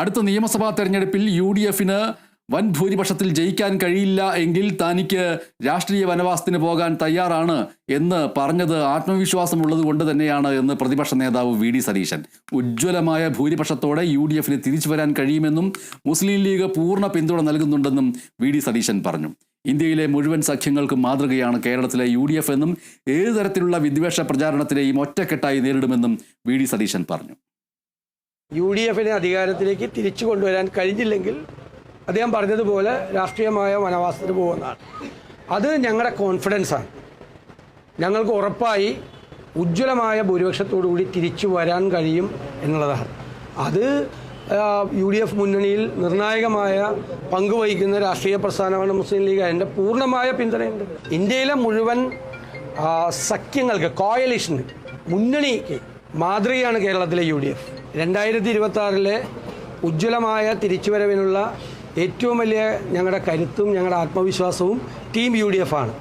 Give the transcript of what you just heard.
അടുത്ത നിയമസഭാ തെരഞ്ഞെടുപ്പിൽ യു ഡി എഫിന് വൻ ഭൂരിപക്ഷത്തിൽ ജയിക്കാൻ കഴിയില്ല എങ്കിൽ തനിക്ക് രാഷ്ട്രീയ വനവാസത്തിന് പോകാൻ തയ്യാറാണ് എന്ന് പറഞ്ഞത് ആത്മവിശ്വാസമുള്ളത് കൊണ്ട് തന്നെയാണ് എന്ന് പ്രതിപക്ഷ നേതാവ് വി ഡി സതീശൻ. ഉജ്ജ്വലമായ ഭൂരിപക്ഷത്തോടെ യു ഡി എഫിന് തിരിച്ചു വരാൻ കഴിയുമെന്നും മുസ്ലിം ലീഗ് പൂർണ പിന്തുണ നൽകുന്നുണ്ടെന്നും വി ഡി സതീശൻ പറഞ്ഞു. ഇന്ത്യയിലെ മുഴുവൻ സഖ്യങ്ങൾക്കും മാതൃകയാണ് കേരളത്തിലെ യു ഡി എഫ് എന്നും ഏതു തരത്തിലുള്ള വിദ്വേഷ പ്രചാരണത്തിനെയും ഒറ്റക്കെട്ടായി നേരിടുമെന്നും വി ഡി സതീശൻ പറഞ്ഞു. യു ഡി എഫിനെ അധികാരത്തിലേക്ക് തിരിച്ചു കൊണ്ടുവരാൻ കഴിഞ്ഞില്ലെങ്കിൽ അദ്ദേഹം പറഞ്ഞതുപോലെ രാഷ്ട്രീയമായ വനവാസത്തിന് പോകുന്നതാണ്. അത് ഞങ്ങളുടെ കോൺഫിഡൻസാണ് ഞങ്ങൾക്ക് ഉറപ്പായി ഉജ്ജ്വലമായ ഭൂരിപക്ഷത്തോടുകൂടി തിരിച്ചു വരാൻ കഴിയും എന്നുള്ളതാണ്. അത് യു ഡി എഫ് മുന്നണിയിൽ നിർണായകമായ പങ്ക് വഹിക്കുന്ന രാഷ്ട്രീയ പ്രസ്ഥാനമാണ് മുസ്ലിം ലീഗ്. അതിന്റെ പൂർണമായ പിന്തുണയുണ്ട്. ഇന്ത്യയിലെ മുഴുവൻ സഖ്യങ്ങൾക്ക് കോയലിഷന് മുന്നണിക്ക് മാതൃകയാണ് കേരളത്തിലെ യു ഡി എഫ്. രണ്ടായിരത്തി ഇരുപത്തി ഉജ്ജ്വലമായ തിരിച്ചുവരവിനുള്ള ഏറ്റവും വലിയ ഞങ്ങളുടെ കരുത്തും ഞങ്ങളുടെ ആത്മവിശ്വാസവും ടീം യു ഡി എഫ് ആണ്.